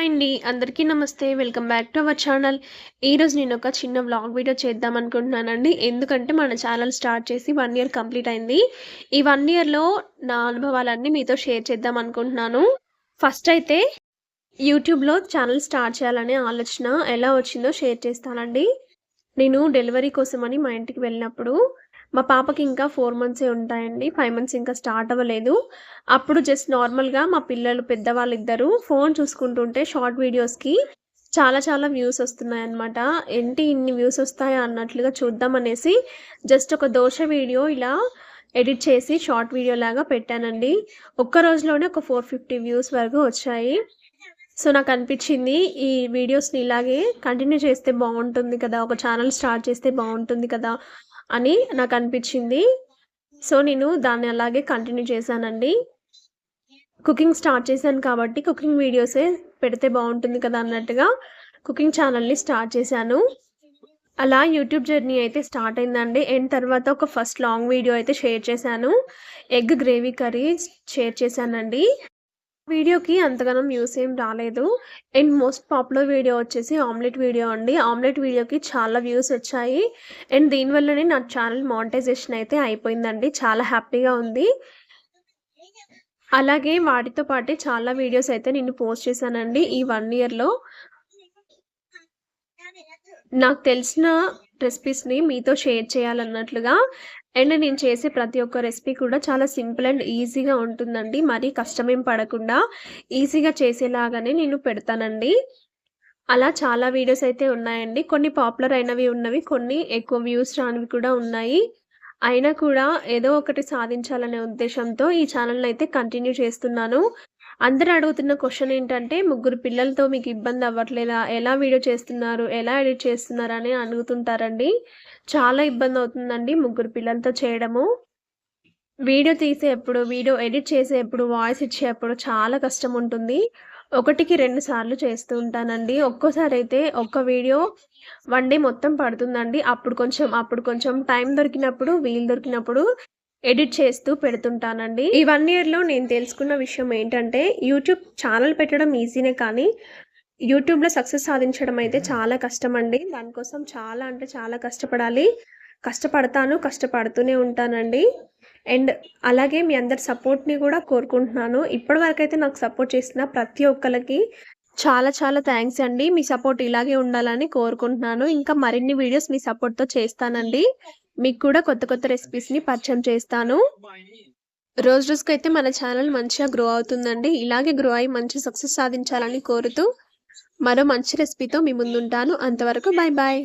Hi అండి. అందరికీ నమస్తే. Welcome back to our channel. ఈరోజు నేను ఒక చిన్న వ్లాగ్ వీడియో చేద్దాం అనుకుంటున్నానండి. ఎందుకంటే మన ఛానల్ స్టార్ట్ చేసి వన్ ఇయర్ కంప్లీట్ అయింది. ఈ వన్ ఇయర్లో నా అనుభవాలన్నీ మీతో షేర్ చేద్దాం అనుకుంటున్నాను. ఫస్ట్ అయితే యూట్యూబ్లో ఛానల్ స్టార్ట్ చేయాలనే ఆలోచన ఎలా వచ్చిందో షేర్ చేస్తానండి. నేను డెలివరీ కోసమని మా ఇంటికి వెళ్ళినప్పుడు మా పాపకి ఇంకా ఫోర్ మంత్సే ఉంటాయండి. ఫైవ్ మంత్స్ ఇంకా స్టార్ట్ అవ్వలేదు. అప్పుడు జస్ట్ నార్మల్గా మా పిల్లలు పెద్దవాళ్ళు ఇద్దరు ఫోన్ చూసుకుంటుంటే షార్ట్ వీడియోస్కి చాలా చాలా వ్యూస్ వస్తున్నాయి అనమాట ఏంటి ఇన్ని వ్యూస్ వస్తాయా అన్నట్లుగా చూద్దాం అనేసి జస్ట్ ఒక దోశ వీడియో ఇలా ఎడిట్ చేసి షార్ట్ వీడియో లాగా పెట్టానండి. ఒక్క రోజులోనే ఒక ఫోర్ ఫిఫ్టీ వ్యూస్ వరకు వచ్చాయి. సో నాకు అనిపించింది ఈ వీడియోస్ని ఇలాగే కంటిన్యూ చేస్తే బాగుంటుంది కదా ఒక ఛానల్ స్టార్ట్ చేస్తే బాగుంటుంది కదా అని నాకు అనిపించింది సో నేను దాన్ని అలాగే కంటిన్యూ చేశానండి. కుకింగ్ స్టార్ట్ చేశాను కాబట్టి కుకింగ్ వీడియోసే పెడితే బాగుంటుంది కదా అన్నట్టుగా కుకింగ్ ఛానల్ని స్టార్ట్ చేశాను. అలా యూట్యూబ్ జర్నీ అయితే స్టార్ట్ అయిందండి. అండ్ తర్వాత ఒక ఫస్ట్ లాంగ్ వీడియో అయితే షేర్ చేశాను. ఎగ్ గ్రేవీ కర్రీ షేర్ చేశానండి. వీడియోకి అంతగానం వ్యూస్ ఏం రాలేదు. అండ్ మోస్ట్ పాపులర్ వీడియో వచ్చేసి ఆమ్లెట్ వీడియో అండి. ఆమ్లెట్ వీడియోకి చాలా వ్యూస్ వచ్చాయి. అండ్ దీనివల్లనే నా ఛానల్ మానిటైజేషన్ అయితే అయిపోయిందండి. చాలా హ్యాపీగా ఉంది. అలాగే వాటితో పాటే చాలా వీడియోస్ అయితే నేను పోస్ట్ చేశానండి ఈ వన్ ఇయర్లో నాకు తెలిసిన రెసిపీస్ని మీతో షేర్ చేయాలన్నట్లుగా. అండ్ నేను చేసే ప్రతి ఒక్క రెసిపీ కూడా చాలా సింపుల్ అండ్ ఈజీగా ఉంటుందండి. మరీ కష్టమేం పడకుండా ఈజీగా చేసేలాగానే నేను పెడతానండి. అలా చాలా వీడియోస్ అయితే ఉన్నాయండి. కొన్ని పాపులర్ అయినవి ఉన్నవి కొన్ని ఎక్కువ వ్యూస్ రానివి కూడా ఉన్నాయి. అయినా కూడా ఏదో ఒకటి సాధించాలనే ఉద్దేశంతో ఈ ఛానల్ అయితే కంటిన్యూ చేస్తున్నాను. అందరూ అడుగుతున్న క్వశ్చన్ ఏంటంటే ముగ్గురు పిల్లలతో మీకు ఇబ్బంది అవ్వట్లేదా? ఎలా వీడియో చేస్తున్నారు? ఎలా ఎడిట్ చేస్తున్నారు? అని అడుగుతుంటారండి. చాలా ఇబ్బంది అవుతుందండి ముగ్గురు పిల్లలతో చేయడము. వీడియో తీసేప్పుడు వీడియో ఎడిట్ చేసేప్పుడు వాయిస్ ఇచ్చేప్పుడు చాలా కష్టం ఉంటుంది. ఒకటికి రెండు సార్లు చేస్తూ ఉంటానండి. ఒక్కోసారి అయితే ఒక్క వీడియో వన్ డే మొత్తం పడుతుందండి. అప్పుడు కొంచెం అప్పుడు కొంచెం టైం దొరికినప్పుడు వీలు దొరికినప్పుడు ఎడిట్ చేస్తూ పెడుతుంటానండి. ఈ వన్ ఇయర్లో నేను తెలుసుకున్న విషయం ఏంటంటే యూట్యూబ్ ఛానల్ పెట్టడం ఈజీనే కానీ యూట్యూబ్లో సక్సెస్ సాధించడం అయితే చాలా కష్టం అండి దానికోసం చాలా అంటే చాలా కష్టపడాలి. కష్టపడతాను కష్టపడుతూనే ఉంటానండి. అండ్ అలాగే మీ అందరి సపోర్ట్ని కూడా కోరుకుంటున్నాను. ఇప్పటివరకు అయితే నాకు సపోర్ట్ చేసిన ప్రతి ఒక్కరికి చాలా చాలా థ్యాంక్స్ అండి. మీ సపోర్ట్ ఇలాగే ఉండాలని కోరుకుంటున్నాను. ఇంకా మరిన్ని వీడియోస్ మీ సపోర్ట్తో చేస్తానండి. మీకు కూడా కొత్త కొత్త రెసిపీస్ని పరిచయం చేస్తాను. రోజు రోజుకైతే మన ఛానల్ మంచిగా గ్రో అవుతుందండి. ఇలాగే గ్రో అయ్యి మంచి సక్సెస్ సాధించాలని కోరుతూ మరో మంచి రెసిపీతో మీ ముందుంటాను. అంతవరకు బాయ్ బాయ్